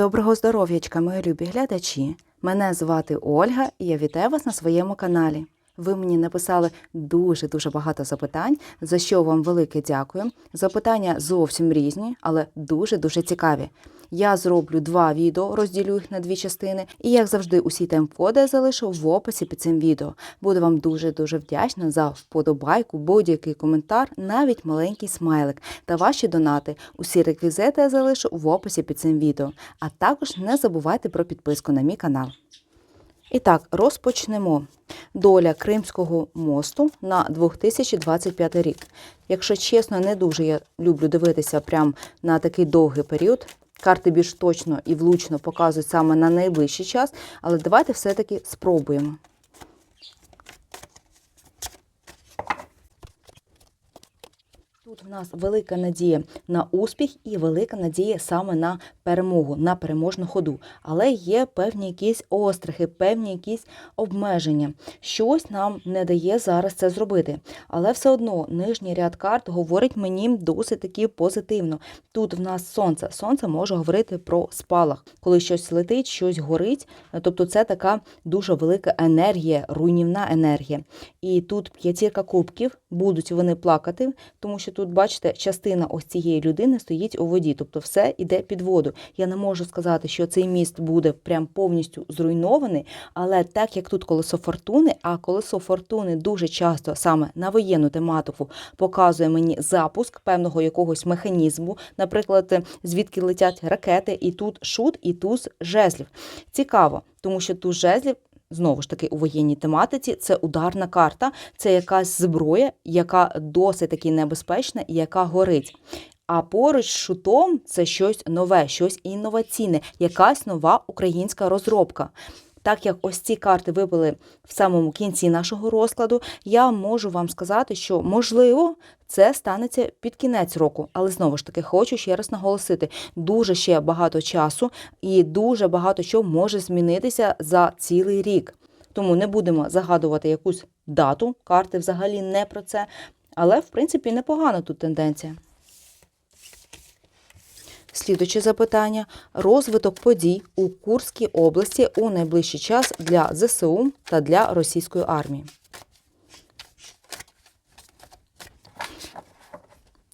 Доброго здоров'ячка, мої любі глядачі. Мене звати Ольга і я вітаю вас на своєму каналі. Ви мені написали дуже-дуже багато запитань, за що вам велике дякую. Запитання зовсім різні, але дуже-дуже цікаві. Я зроблю два відео, розділю їх на дві частини, і як завжди, усі тайм-коди я залишу в описі під цим відео. Буду вам дуже-дуже вдячна за вподобайку, будь-який коментар, навіть маленький смайлик та ваші донати. Усі реквізити я залишу в описі під цим відео. А також не забувайте про підписку на мій канал. І так, розпочнемо. Доля Кримського мосту на 2025 рік. Якщо чесно, не дуже я люблю дивитися прямо на такий довгий період. Карти більш точно і влучно показують саме на найближчий час, але давайте все-таки спробуємо. Тут в нас велика надія на успіх і велика надія саме на перемогу, на переможну ходу. Але є певні якісь острахи, певні якісь обмеження. Щось нам не дає зараз це зробити. Але все одно нижній ряд карт говорить мені досить таки позитивно. Тут в нас сонце. Сонце може говорити про спалах, коли щось летить, щось горить. Тобто це така дуже велика енергія, руйнівна енергія. І тут п'ятірка кубків, будуть вони плакати, тому що тут, бачите, частина ось цієї людини стоїть у воді, тобто все йде під воду. Я не можу сказати, що цей міст буде прям повністю зруйнований, але так як тут колесо фортуни, а колесо фортуни дуже часто саме на воєнну тематику показує мені запуск певного якогось механізму, наприклад, звідки летять ракети, і тут шут, і туз жезлів. Цікаво, тому що туз жезлів. Знову ж таки, у воєнній тематиці це ударна карта, це якась зброя, яка досить таки небезпечна і яка горить. А поруч з шутом це щось нове, щось інноваційне, якась нова українська розробка. Так як ось ці карти випали в самому кінці нашого розкладу, я можу вам сказати, що можливо це станеться під кінець року. Але знову ж таки хочу ще раз наголосити: дуже ще багато часу і дуже багато що може змінитися за цілий рік. Тому не будемо загадувати якусь дату. Карти взагалі не про це. Але в принципі непогана тут тенденція. Слідуче запитання: розвиток подій у Курській області у найближчий час для ЗСУ та для російської армії.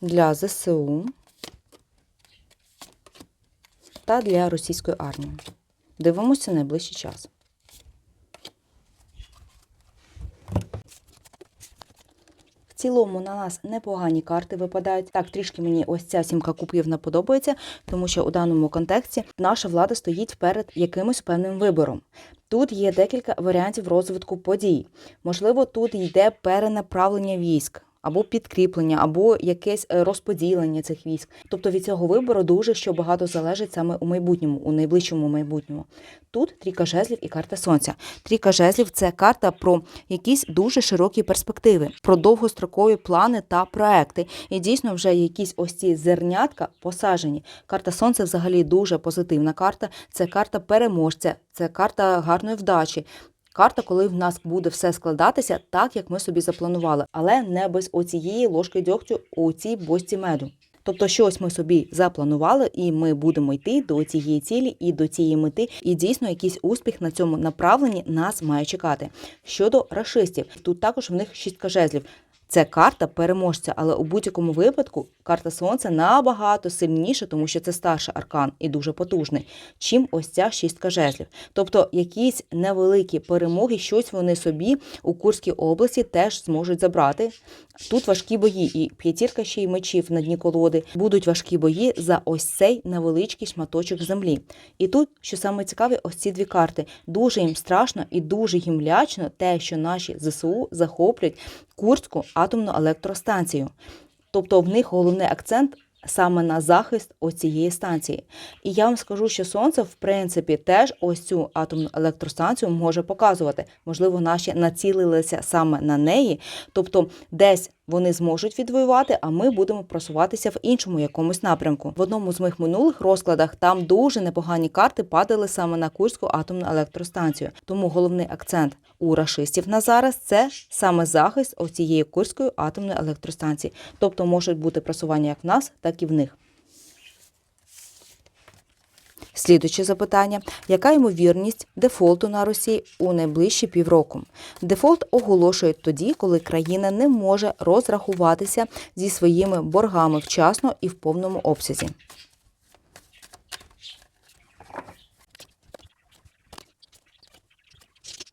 Для ЗСУ та для російської армії. Дивимося найближчий час. Цілому на нас непогані карти випадають. Так, трішки мені ось ця сімка купівна подобається, тому що у даному контексті наша влада стоїть перед якимось певним вибором. Тут є декілька варіантів розвитку подій. Можливо, тут йде перенаправлення військ. Або підкріплення, або якесь е, розподілення цих військ. Тобто від цього вибору дуже що багато залежить саме у майбутньому, у найближчому майбутньому. Тут трійка жезлів і карта сонця. Трійка жезлів це карта про якісь дуже широкі перспективи, про довгострокові плани та проекти. І дійсно вже якісь ось ці зернятка посаджені. Карта сонця взагалі дуже позитивна карта. Це карта переможця, це карта гарної вдачі. Карта, коли в нас буде все складатися так, як ми собі запланували, але не без оцієї ложки дьогтю у цій бочці меду. Тобто, щось ми собі запланували, і ми будемо йти до цієї цілі і до цієї мети. І дійсно якийсь успіх на цьому направленні нас має чекати. Щодо рашистів, тут також в них шістка жезлів. Це карта переможця, але у будь-якому випадку карта сонця набагато сильніша, тому що це старший аркан і дуже потужний, чим ось ця шістка жезлів. Тобто якісь невеликі перемоги, щось вони собі у Курській області теж зможуть забрати. Тут важкі бої, і п'ятірка ще й мечів на дні колоди. Будуть важкі бої за ось цей невеличкий шматочок землі. І тут, що саме цікаве, ось ці дві карти. Дуже їм страшно і дуже їм лячно те, що наші ЗСУ захоплять Курську атомну електростанцію. Тобто в них головний акцент саме на захист оцієї станції. І я вам скажу, що сонце, в принципі, теж ось цю атомну електростанцію може показувати. Можливо, наші націлилися саме на неї, тобто десь. Вони зможуть відвоювати, а ми будемо просуватися в іншому якомусь напрямку. В одному з моїх минулих розкладах там дуже непогані карти падали саме на Курську атомну електростанцію. Тому головний акцент у рашистів на зараз це саме захист оцієї Курської атомної електростанції. Тобто можуть бути просування як в нас, так і в них. Слідуюче запитання: яка ймовірність дефолту на Росії у найближчі півроку? Дефолт оголошують тоді, коли країна не може розрахуватися зі своїми боргами вчасно і в повному обсязі.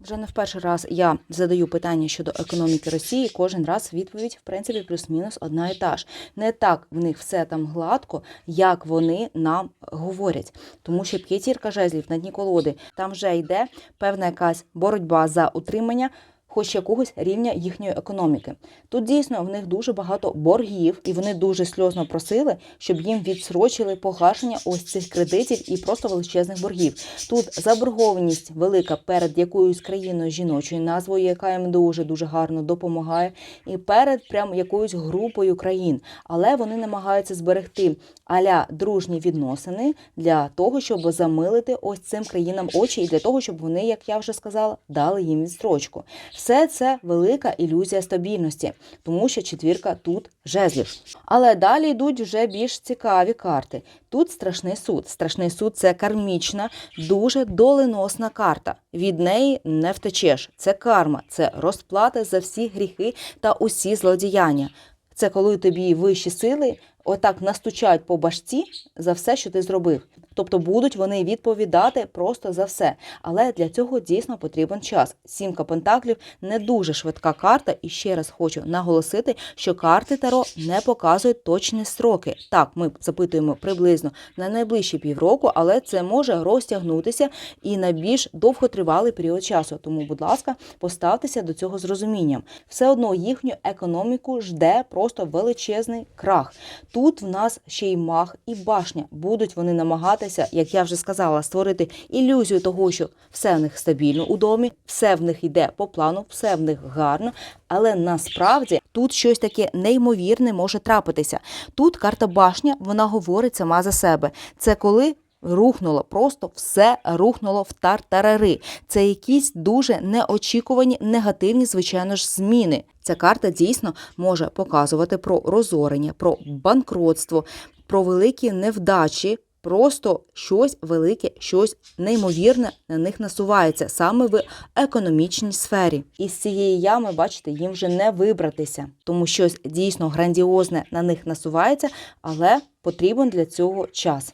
Вже не в перший раз я задаю питання щодо економіки Росії. Кожен раз відповідь, в принципі, плюс-мінус одна і та ж. Не так в них все там гладко, як вони нам говорять. Тому що п'ятірка жезлів на дні колоди там вже йде певна якась боротьба за утримання. Хоч якогось рівня їхньої економіки. Тут дійсно в них дуже багато боргів, і вони дуже сльозно просили, щоб їм відсрочили погашення ось цих кредитів і просто величезних боргів. Тут заборгованість велика перед якоюсь країною жіночою назвою, яка їм дуже дуже гарно допомагає, і перед прям якоюсь групою країн. Але вони намагаються зберегти аля дружні відносини для того, щоб замилити ось цим країнам очі, і для того, щоб вони, як я вже сказала, дали їм відстрочку. Все це велика ілюзія стабільності, тому що четвірка тут жезлів. Але далі йдуть вже більш цікаві карти. Тут страшний суд. Страшний суд це кармічна, дуже доленосна карта. Від неї не втечеш. Це карма, це розплата за всі гріхи та усі злодіяння. Це коли тобі вищі сили отак настучають по башці за все, що ти зробив. Тобто будуть вони відповідати просто за все. Але для цього дійсно потрібен час. Сімка пентаклів не дуже швидка карта, і ще раз хочу наголосити, що карти Таро не показують точні строки. Так, ми запитуємо приблизно на найближчі півроку, але це може розтягнутися і на більш довготривалий період часу. Тому, будь ласка, поставтеся до цього з розумінням. Все одно їхню економіку жде просто величезний крах. Тут в нас ще й мах і башня. Будуть вони намагатися, як я вже сказала, створити ілюзію того, що все в них стабільно у домі, все в них йде по плану, все в них гарно. Але насправді тут щось таке неймовірне може трапитися. Тут карта башня, вона говорить сама за себе. Це коли. Рухнуло, просто все рухнуло в тартарари. Це якісь дуже неочікувані негативні, звичайно ж, зміни. Ця карта дійсно може показувати про розорення, про банкротство, про великі невдачі. Просто щось велике, щось неймовірне на них насувається саме в економічній сфері. І з цієї ями, бачите, їм вже не вибратися, тому щось дійсно грандіозне на них насувається, але потрібен для цього час.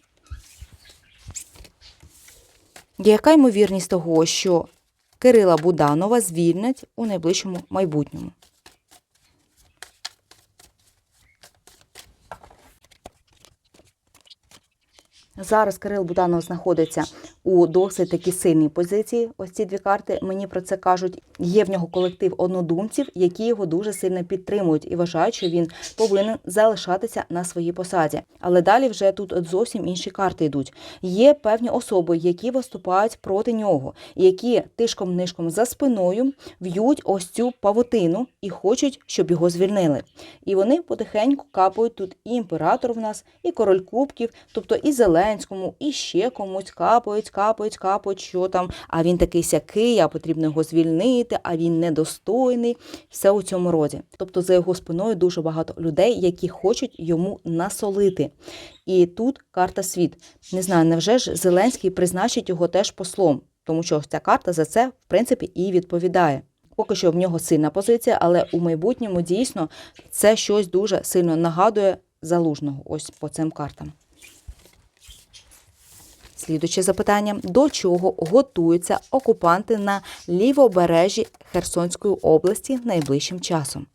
Яка ймовірність того, що Кирила Буданова звільнять у найближчому майбутньому? Зараз Кирил Буданов знаходиться у досить такі сильній позиції. Ось ці дві карти мені про це кажуть. Є в нього колектив однодумців, які його дуже сильно підтримують і вважають, що він повинен залишатися на своїй посаді. Але далі вже тут зовсім інші карти йдуть. Є певні особи, які виступають проти нього, які тишком-нишком за спиною в'ють ось цю павутину і хочуть, щоб його звільнили. І вони потихеньку капають тут і імператор в нас, і король кубків, тобто і Зеленському, і ще комусь капають, капають, капають, що там. А він такий сякий, а потрібно його звільнити, а він недостойний. Все у цьому роді. Тобто за його спиною дуже багато людей, які хочуть йому насолити. І тут карта світ. Не знаю, невже ж Зеленський призначить його теж послом, тому що ця карта за це, в принципі, і відповідає. Поки що в нього сильна позиція, але у майбутньому дійсно це щось дуже сильно нагадує залужного. Ось по цим картам. Слідуче запитання: до чого готуються окупанти на лівобережжі Херсонської області найближчим часом?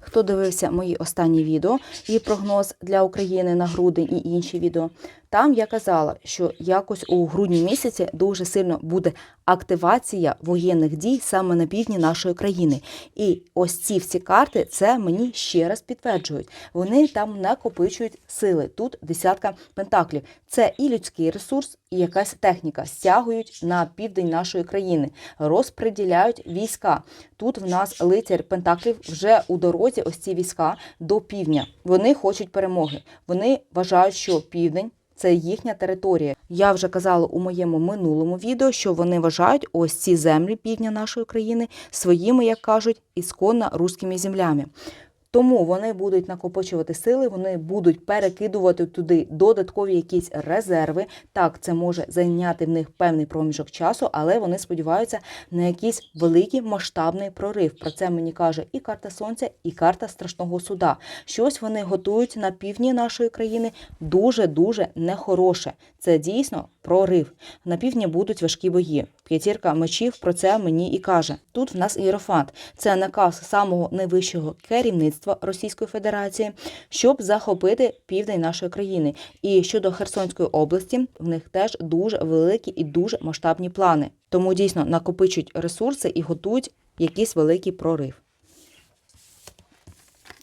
Хто дивився мої останні відео і прогноз для України на грудень і інші відео, там я казала, що якось у грудні місяці дуже сильно буде активація воєнних дій саме на півдні нашої країни. І ось ці всі карти це мені ще раз підтверджують. Вони там накопичують сили. Тут десятка пентаклів. Це і людський ресурс, і якась техніка. Стягують на південь нашої країни, розподіляють війська. Тут в нас лицар пентаклів вже у дорозі. Ось ці війська до півдня. Вони хочуть перемоги. Вони вважають, що південь Це їхня територія. Я вже казала у моєму минулому відео, що вони вважають ось ці землі півдня нашої країни своїми, як кажуть, ісконно руськими землями. Тому вони будуть накопичувати сили, вони будуть перекидувати туди додаткові якісь резерви. Так, це може зайняти в них певний проміжок часу, але вони сподіваються на якийсь великий масштабний прорив. Про це мені каже і карта сонця, і карта страшного суда. Щось вони готують на півдні нашої країни дуже дуже нехороше. Це дійсно прорив. На півдні будуть важкі бої. П'ятірка мечів про це мені і каже. Тут в нас іерофант. Це наказ самого найвищого керівництва Російської Федерації, щоб захопити південь нашої країни. І щодо Херсонської області, в них теж дуже великі і дуже масштабні плани. Тому дійсно накопичують ресурси і готують якийсь великий прорив.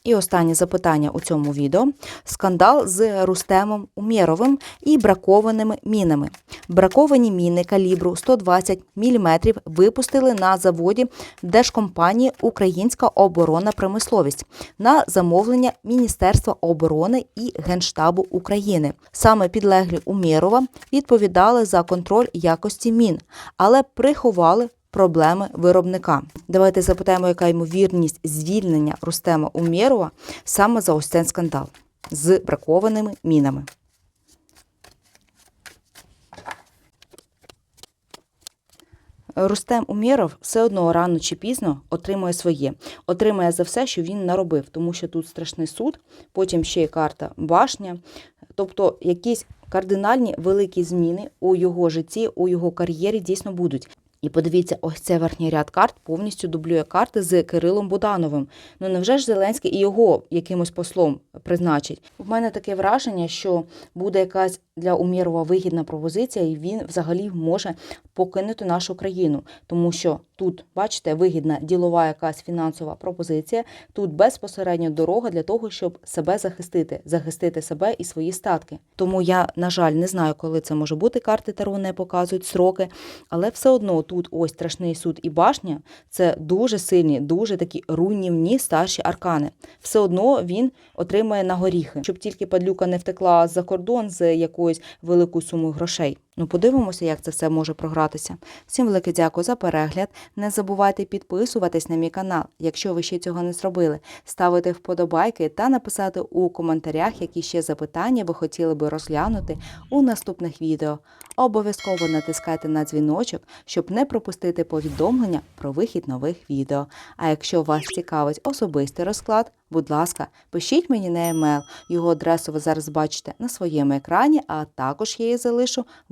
І останнє запитання у цьому відео: скандал з Рустемом Умєровим і бракованими мінами. Браковані міни калібру 120 мм випустили на заводі держкомпанії Українська оборонна промисловість на замовлення Міністерства оборони і Генштабу України. Саме підлеглі Умєрова відповідали за контроль якості мін, але приховали проблеми виробника. Давайте запитаємо, яка ймовірність звільнення Рустема Умєрова саме за ось цей скандал з бракованими мінами. Рустем Умєров все одно рано чи пізно отримує своє. Отримає за все, що він наробив, тому що тут страшний суд, потім ще й карта башня. Тобто якісь кардинальні великі зміни у його житті, у його кар'єрі дійсно будуть. І подивіться, ось цей верхній ряд карт повністю дублює карти з Кирилом Будановим. Ну невже ж Зеленський і його якимось послом призначить? У мене таке враження, що буде якась для Умєрова вигідна пропозиція, і він взагалі може покинути нашу країну, тому що тут, бачите, вигідна ділова якась фінансова пропозиція. Тут безпосередньо дорога для того, щоб себе захистити, захистити себе і свої статки. Тому я, на жаль, не знаю, коли це може бути. Карти Таро не показують сроки, але все одно тут ось страшний суд і башня це дуже сильні, дуже такі руйнівні старші аркани. Все одно він отримає на горіхи, щоб тільки падлюка не втекла за кордон з якоюсь велику суму грошей. Ну, подивимося, як це все може програтися. Всім велике дякую за перегляд. Не забувайте підписуватись на мій канал, якщо ви ще цього не зробили, ставити вподобайки та написати у коментарях, які ще запитання ви хотіли би розглянути у наступних відео. Обов'язково натискайте на дзвіночок, щоб не пропустити повідомлення про вихід нових відео. А якщо вас цікавить особистий розклад, будь ласка, пишіть мені на емейл. Його адресу ви зараз бачите на своєму екрані, а також я її залишу